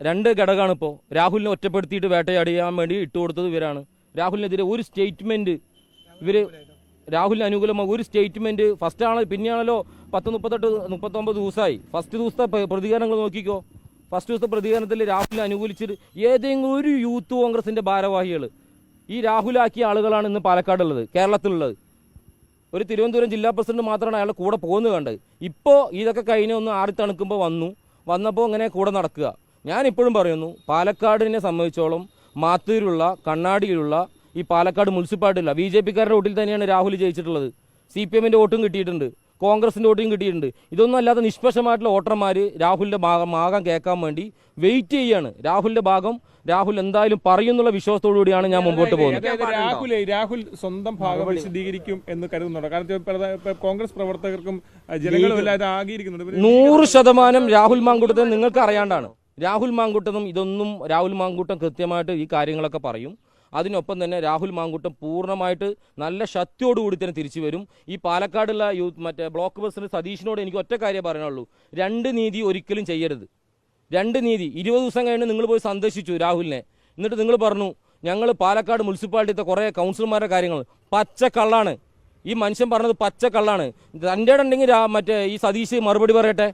രണ്ട് ഘടകമാണ് ഇപ്പോൾ രാഹുലിനെ ഒറ്റപ്പെടുത്തിയിട്ട് വേട്ടയാടിയാൻ വേണ്ടി ഇട്ടുകൊടുത്തത് ഇവരാണ്. രാഹുലിനെതിരെ ഒരു സ്റ്റേറ്റ്മെന്റ് ഇവർ രാഹുലിന് അനുകൂലമായി ഒരു സ്റ്റേറ്റ്മെന്റ് ഫസ്റ്റ് ആണ് പിന്നെയാണല്ലോ പത്ത് മുപ്പത്തെട്ട് മുപ്പത്തൊമ്പത് ദിവസമായി. ഫസ്റ്റ് ദിവസത്തെ പ്രതികരണങ്ങൾ നോക്കിക്കോ. ഫസ്റ്റ് ദിവസത്തെ പ്രതികരണത്തിൽ രാഹുലിനെ അനുകൂലിച്ചിട്ട് ഏതെങ്കിലും ഒരു യൂത്ത് കോൺഗ്രസിന്റെ ഭാരവാഹികൾ. ഈ രാഹുലാക്കിയ ആളുകളാണ് ഇന്ന് പാലക്കാടുള്ളത് കേരളത്തിലുള്ളത്. ഒരു തിരുവനന്തപുരം ജില്ലാ പ്രസിഡന്റ് മാത്രമാണ് അയാളുടെ കൂടെ പോകുന്നത് കണ്ടത് ഇപ്പോൾ ഇതൊക്കെ കഴിഞ്ഞ ഒന്ന് ആറി തണുക്കുമ്പോൾ വന്നു. വന്നപ്പോൾ ഇങ്ങനെ കൂടെ നടക്കുക. ഞാൻ ഇപ്പോഴും പറയുന്നു പാലക്കാടിനെ സംബന്ധിച്ചോളം മാത്തൂരിലുള്ള കണ്ണാടിയിലുള്ള ഈ പാലക്കാട് മുനിസിപ്പാലിറ്റിയില്ല ബി ജെ പിക്കാരുടെ വോട്ടിൽ തന്നെയാണ് രാഹുൽ ജയിച്ചിട്ടുള്ളത്. സി പി എമ്മിന്റെ വോട്ടും കിട്ടിയിട്ടുണ്ട് കോൺഗ്രസിന്റെ വോട്ടും കിട്ടിയിട്ടുണ്ട്. ഇതൊന്നും അല്ലാതെ നിഷ്പക്ഷമായിട്ടുള്ള വോട്ടർമാർ രാഹുലിന്റെ ഭാഗം ഭാഗം കേൾക്കാൻ വേണ്ടി വെയിറ്റ് ചെയ്യാണ്. രാഹുലിന്റെ ഭാഗം രാഹുൽ എന്തായാലും പറയുന്നുള്ള വിശ്വാസത്തോടു കൂടിയാണ് ഞാൻ മുമ്പോട്ട് പോകുന്നത്. രാഹുൽ രാഹുൽ സ്വന്തം ഭാഗം വിശദീകരിക്കും എന്ന് കരുതുന്നുണ്ട്. കാരണം കോൺഗ്രസ് പ്രവർത്തകർക്കും ജനങ്ങളും എല്ലാവരും ആകിയിരിക്കുന്നുണ്ട്. നൂറ് ശതമാനം രാഹുൽ മാങ്കുടത്തെ നിങ്ങൾക്ക് അറിയാണ്ടാണ്. രാഹുൽ മാങ്കൂട്ടനും ഇതൊന്നും രാഹുൽ മാങ്കൂട്ടം കൃത്യമായിട്ട് ഈ കാര്യങ്ങളൊക്കെ പറയും. അതിനൊപ്പം തന്നെ രാഹുൽ മാങ്കൂട്ടം പൂർണമായിട്ട് നല്ല ശക്തിയോടുകൂടി തന്നെ തിരിച്ചു വരും. ഈ പാലക്കാടുള്ള യൂത്ത് മറ്റേ ബ്ലോക്ക് പ്രസിഡന്റ് സതീഷിനോട് എനിക്ക് ഒറ്റ കാര്യം പറയാനുള്ളൂ. രണ്ട് നീതി ഒരിക്കലും ചെയ്യരുത്. രണ്ട് നീതി. ഇരുപത് ദിവസം കഴിഞ്ഞ് നിങ്ങൾ പോയി സന്ദർശിച്ചു രാഹുലിനെ. എന്നിട്ട് നിങ്ങൾ പറഞ്ഞു ഞങ്ങൾ പാലക്കാട് മുനിസിപ്പാലിറ്റിത്തെ കുറേ കൗൺസിലർമാരുടെ കാര്യങ്ങൾ. പച്ചക്കള്ളാണ്. ഈ മനുഷ്യൻ പറഞ്ഞത് പച്ചക്കള്ളാണ് തന്റെ ഉണ്ടെങ്കിൽ മറ്റേ ഈ സതീഷ് മറുപടി പറയട്ടെ?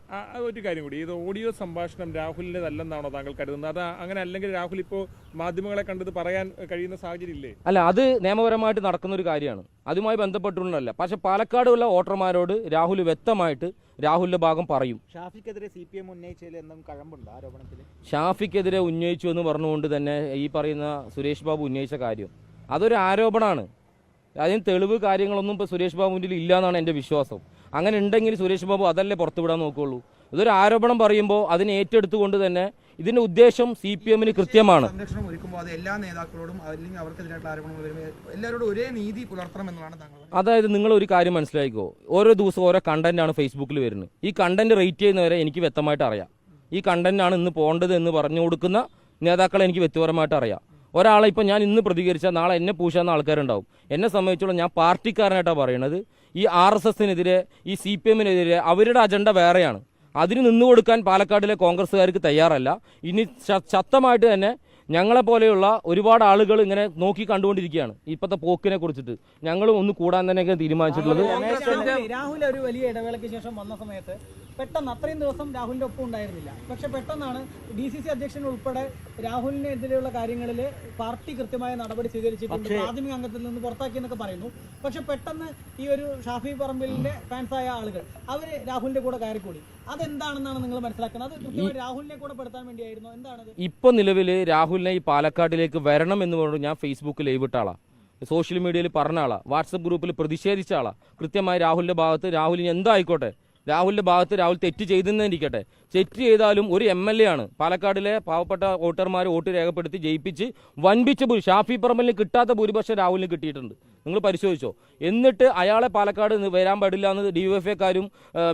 ഒരു കാര്യം കൂടി. ഇത് ഓഡിയോ സംഭാഷണം രാഹുലിന്റെതല്ലെന്നാണോ താങ്കൾ കരുതുന്നത്? അത് അങ്ങനെ അല്ലെങ്കിൽ രാഹുൽ ഇപ്പോൾ മാധ്യമങ്ങളെ കണ്ടത് പറയാൻ കഴിയുന്ന സാഹചര്യം ഇല്ലേ? അല്ല അത് നിയമപരമായിട്ട് നടക്കുന്ന ഒരു കാര്യമാണ്. അതുമായി ബന്ധപ്പെട്ടുകൊണ്ടല്ല. പക്ഷെ പാലക്കാടുള്ള വോട്ടർമാരോട് രാഹുൽ വ്യക്തമായിട്ട് രാഹുലിന്റെ ഭാഗം പറയും. ഷാഫിക്കെതിരെ സി പി എം ഉന്നയിച്ചതിൽ കഴമ്പുണ്ടോ ആരോപണത്തിൽ? ഷാഫിക്കെതിരെ ഉന്നയിച്ചു എന്ന് പറഞ്ഞുകൊണ്ട് തന്നെ ഈ പറയുന്ന സുരേഷ് ബാബു ഉന്നയിച്ച കാര്യം. അതൊരു ആരോപണമാണ്. അതിന് തെളിവ് കാര്യങ്ങളൊന്നും ഇപ്പോൾ സുരേഷ് ബാബുവിന്റെ ഇല്ല എന്നാണ് എന്റെ വിശ്വാസം. അങ്ങനെ ഉണ്ടെങ്കിൽ സുരേഷ് ബാബു അതല്ലേ പുറത്തുവിടാൻ നോക്കുകയുള്ളൂ ഇതൊരു ആരോപണം പറയുമ്പോൾ അതിനെ ഏറ്റെടുത്തുകൊണ്ട് തന്നെ ഇതിന്റെ ഉദ്ദേശം സി പി എമ്മിന് കൃത്യമാണ്. സംരക്ഷണം ഒരുക്കുമ്പോൾ അത് എല്ലാ നേതാക്കളോടും അല്ലെങ്കിൽ അവർക്കെതിരായിട്ടുള്ള ആരോപണങ്ങൾ വരുമ്പോൾ എല്ലാവരോടും ഒരേ നീതി പുലർത്തണം എന്നതാണ് താങ്കൾ അതായത് നിങ്ങൾ ഒരു കാര്യം മനസ്സിലാക്കിക്കോ ഓരോ ദിവസവും ഓരോ കണ്ടന്റ് ആണ് ഫേസ്ബുക്കിൽ വരുന്നത്. ഈ കണ്ടന്റ് റേറ്റ് ചെയ്യുന്നവരെ എനിക്ക് വ്യക്തമായിട്ട് അറിയാം. ഈ കണ്ടന്റ് ആണ് ഇന്ന് പോകേണ്ടത് എന്ന് പറഞ്ഞു കൊടുക്കുന്ന നേതാക്കളെ എനിക്ക് വ്യക്തിപരമായിട്ട് അറിയാം. ഒരാളെ ഇപ്പം ഞാൻ ഇന്ന് പ്രതികരിച്ചാൽ നാളെ എന്നെ പൂശാവുന്ന ആൾക്കാരുണ്ടാവും. എന്നെ സംബന്ധിച്ചോളം ഞാൻ പാർട്ടിക്കാരനായിട്ടാണ് പറയണത് ഈ ആർ എസ് എസിനെതിരെ ഈ സി പി എമ്മിനെതിരെ അവരുടെ അജണ്ട വേറെയാണ്. അതിന് നിന്നു കൊടുക്കാൻ പാലക്കാടിലെ കോൺഗ്രസ്സുകാർക്ക് തയ്യാറല്ല. ഇനി ശക്തമായിട്ട് തന്നെ ഞങ്ങളെ പോലെയുള്ള ഒരുപാട് ആളുകൾ ഇങ്ങനെ നോക്കി കണ്ടുകൊണ്ടിരിക്കുകയാണ് ഇപ്പോഴത്തെ പോക്കിനെ കുറിച്ചിട്ട്. ഞങ്ങളും ഒന്ന് കൂടാൻ തന്നെയൊക്കെ തീരുമാനിച്ചിട്ടുള്ളത്. രാഹുൽ- രാഹുൽ ഒരു വലിയ ഇടവേളയ്ക്ക് ശേഷം വന്ന സമയത്ത് പെട്ടെന്ന് അത്രയും ദിവസം രാഹുലിന്റെ ഒപ്പം ഉണ്ടായിരുന്നില്ല. പക്ഷെ പെട്ടെന്നാണ് ഡി സി സി അധ്യക്ഷൻ ഉൾപ്പെടെ രാഹുലിനെതിരെയുള്ള കാര്യങ്ങളിൽ പാർട്ടി കൃത്യമായ നടപടി സ്വീകരിച്ചിട്ടുണ്ട്. പ്രാഥമിക അംഗത്തിൽ നിന്ന് പുറത്താക്കി എന്നൊക്കെ പറയുന്നു. പക്ഷെ പെട്ടെന്ന് ഈ ഒരു ഷാഫി പറമ്പിലിന്റെ ഫാൻസായ ആളുകൾ അവർ രാഹുലിന്റെ കൂടെ കയറിക്കൂടി. അതെന്താണെന്നാണ് നിങ്ങൾ മനസ്സിലാക്കുന്നത്? അത് കൃത്യമായി രാഹുലിനെ കൂടെ പെടുത്താൻ വേണ്ടിയായിരുന്നു. എന്താണ് ഇപ്പൊ നിലവിൽ രാഹുലിനെ ഈ പാലക്കാട്ടിലേക്ക് വരണം എന്ന് പറഞ്ഞു ഞാൻ ഫേസ്ബുക്കിൽ ആളാ. സോഷ്യൽ മീഡിയയിൽ പറഞ്ഞ ആളാ. വാട്സപ്പ് ഗ്രൂപ്പിൽ പ്രതിഷേധിച്ച ആളാ. കൃത്യമായി രാഹുലിന്റെ ഭാഗത്ത് രാഹുലിന് എന്തായിക്കോട്ടെ? രാഹുലിന്റെ ഭാഗത്ത് രാഹുൽ തെറ്റ് ചെയ്തെന്നിരിക്കട്ടെ തെറ്റ് ചെയ്താലും ഒരു എം എൽ എ ആണ്. പാലക്കാടിലെ പാവപ്പെട്ട വോട്ടർമാർ വോട്ട് രേഖപ്പെടുത്തി ജയിപ്പിച്ച് വൻപിച്ച ഭൂരി ഷാഫി പറമ്പലിന് കിട്ടാത്ത ഭൂരിപക്ഷം രാഹുലിന് കിട്ടിയിട്ടുണ്ട്. നിങ്ങൾ പരിശോധിച്ചോ. എന്നിട്ട് അയാളെ പാലക്കാട് വരാൻ പാടില്ല എന്ന് ഡി എഫ് എക്കാരും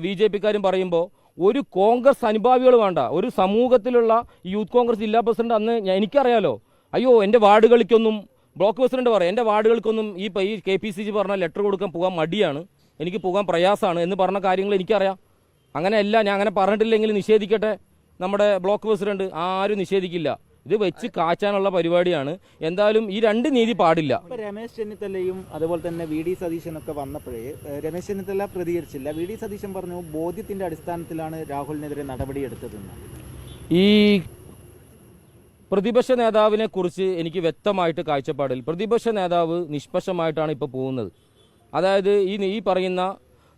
ബി ജെ പിക്കാരും പറയുമ്പോൾ ഒരു കോൺഗ്രസ് അനുഭാവികൾ വേണ്ട. ഒരു സമൂഹത്തിലുള്ള യൂത്ത് കോൺഗ്രസ് ജില്ലാ പ്രസിഡന്റ് അന്ന് എനിക്കറിയാലോ. അയ്യോ എന്റെ വാർഡുകളിലേക്കൊന്നും ബ്ലോക്ക് പ്രസിഡന്റ് പറയാം എന്റെ വാർഡുകൾക്കൊന്നും ഈ ഈ കെ പി സി സി പറഞ്ഞ ലെറ്റർ കൊടുക്കാൻ പോകാൻ മടിയാണ്. എനിക്ക് പോകാൻ പ്രയാസമാണ് എന്ന് പറഞ്ഞ കാര്യങ്ങൾ എനിക്കറിയാം. അങ്ങനെയല്ല ഞാൻ അങ്ങനെ പറഞ്ഞിട്ടില്ലെങ്കിൽ നിഷേധിക്കട്ടെ. നമ്മുടെ ബ്ലോക്ക് പ്രസിഡന്റ് ആരും നിഷേധിക്കില്ല. ഇത് വെച്ച് കാച്ചാനുള്ള പരിപാടിയാണ്. എന്തായാലും ഈ രണ്ട് നീതി പാടില്ല. രമേശ് ചെന്നിത്തലയും അതുപോലെ തന്നെ വി ഡി സതീശനൊക്കെ വന്നപ്പോഴേ രമേശ് ചെന്നിത്തല പ്രതികരിച്ചില്ല. വി ഡി സതീശൻ പറഞ്ഞു ബോധ്യത്തിന്റെ അടിസ്ഥാനത്തിലാണ് രാഹുലിനെതിരെ നടപടിയെടുത്തതെന്ന് ഈ പ്രതിപക്ഷ നേതാവിനെ കുറിച്ച് എനിക്ക് വ്യക്തമായിട്ട് കാഴ്ചപ്പാടിൽ പ്രതിപക്ഷ നേതാവ് നിഷ്പക്ഷമായിട്ടാണ് ഇപ്പോൾ പോകുന്നത്. അതായത് ഈ ഈ പറയുന്ന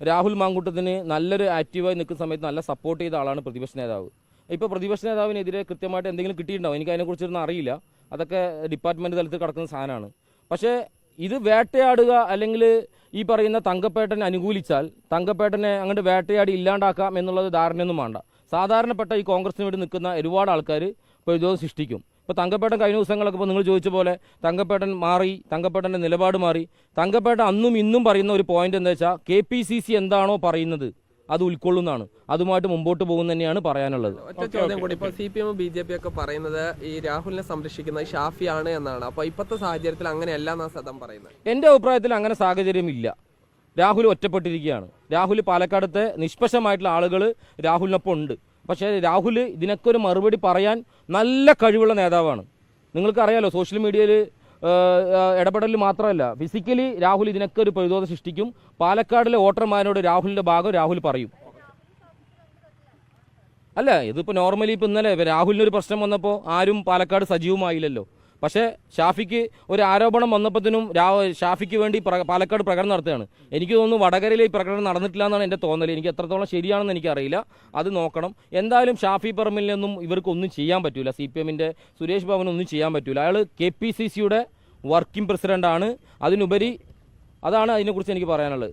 രാഹുൽ മാങ്കൂട്ടത്തിന് നല്ലൊരു ആക്റ്റീവായി നിൽക്കുന്ന സമയത്ത് നല്ല സപ്പോർട്ട് ചെയ്ത ആളാണ് പ്രതിപക്ഷ നേതാവ്. ഇപ്പോൾ പ്രതിപക്ഷ നേതാവിനെതിരെ കൃത്യമായിട്ട് എന്തെങ്കിലും കിട്ടിയിട്ടുണ്ടാവും. എനിക്ക് അതിനെക്കുറിച്ചൊന്നും അറിയില്ല. അതൊക്കെ ഡിപ്പാർട്ട്മെന്റ് തലത്തിൽ കിടക്കുന്ന സാധനമാണ്. പക്ഷേ ഇത് വേട്ടയാടുക അല്ലെങ്കിൽ ഈ പറയുന്ന തങ്കപ്പേട്ടനെ അനുകൂലിച്ചാൽ തങ്കപ്പേട്ടനെ അങ്ങോട്ട് വേട്ടയാടി ഇല്ലാണ്ടാക്കാം എന്നുള്ളത് ധാരണയൊന്നും വേണ്ട. സാധാരണപ്പെട്ട ഈ കോൺഗ്രസിന് വേണ്ടി നിൽക്കുന്ന ഒരുപാട് ആൾക്കാർ പ്രതിരോധം സൃഷ്ടിക്കും. ഇപ്പോൾ തങ്കപ്പേട്ടൻ കഴിഞ്ഞ ദിവസങ്ങളൊക്കെ ഇപ്പോൾ നിങ്ങൾ ചോദിച്ച പോലെ തങ്കപ്പേട്ടൻ മാറി തങ്കപ്പേട്ടന്റെ നിലപാട് മാറി. തങ്കപ്പേട്ടൻ അന്നും ഇന്നും പറയുന്ന ഒരു പോയിന്റ് എന്താ വെച്ചാൽ കെ പി സി സി എന്താണോ പറയുന്നത്. അത് ഉൾക്കൊള്ളുന്നതാണ്. അതുമായിട്ട് മുമ്പോട്ട് പോകുന്ന തന്നെയാണ് പറയാനുള്ളത്. ഒറ്റ ചോദ്യം കൂടി. ഇപ്പൊ C P M B J P ഒക്കെ പറയുന്നത് ഈ രാഹുലിനെ സംരക്ഷിക്കുന്നത് ഷാഫിയാണ് എന്നാണ്. അപ്പൊ ഇപ്പോഴത്തെ സാഹചര്യത്തിൽ അങ്ങനെയല്ല എന്നാണ് സദം പറയുന്നത്? എന്റെ അഭിപ്രായത്തിൽ അങ്ങനെ സാഹചര്യമില്ല. രാഹുൽ ഒറ്റപ്പെട്ടിരിക്കുകയാണ്. രാഹുൽ പാലക്കാടത്തെ നിഷ്പക്ഷമായിട്ടുള്ള ആളുകൾ രാഹുലിനൊപ്പം ഉണ്ട്. പക്ഷേ രാഹുൽ ഇതിനൊക്കെ ഒരു മറുപടി പറയാൻ നല്ല കഴിവുള്ള നേതാവാണ്. നിങ്ങൾക്കറിയാലോ സോഷ്യൽ മീഡിയയിൽ ഇടപെടൽ മാത്രമല്ല ഫിസിക്കലി രാഹുൽ ഇതിനൊക്കെ ഒരു പ്രതിരോധം സൃഷ്ടിക്കും. പാലക്കാടിലെ വോട്ടർമാരോട് രാഹുലിന്റെ ഭാഗം രാഹുൽ പറയും. അല്ല ഇതിപ്പോൾ നോർമലി ഇപ്പോൾ ഇന്നലെ രാഹുലിന് ഒരു പ്രശ്നം വന്നപ്പോൾ ആരും പാലക്കാട് സജീവമായില്ലല്ലോ. പക്ഷേ ഷാഫിക്ക് ഒരു ആരോപണം വന്നപ്പോഴത്തേനും ഷാഫിക്ക് വേണ്ടി പാലക്കാട് പ്രകടനം നടത്തുകയാണ്. എനിക്ക് തോന്നുന്നു വടകരയിലെ ഈ പ്രകടനം നടന്നിട്ടില്ല എന്നാണ് എന്റെ തോന്നൽ എനിക്ക് എത്രത്തോളം ശരിയാണെന്ന് എനിക്കറിയില്ല. അത് നോക്കണം. എന്തായാലും ഷാഫി പറമ്പിൽ നിന്നും ഇവർക്ക് ഒന്നും ചെയ്യാൻ പറ്റില്ല സി പി എമ്മിന്റെ സുരേഷ് ഒന്നും ചെയ്യാൻ പറ്റില്ല അയാൾ കെ പി സി സിയുടെ വർക്കിംഗ് പ്രസിഡന്റാണ് അതിനുപരി അതാണ് അതിനെക്കുറിച്ച് എനിക്ക് പറയാനുള്ളത്.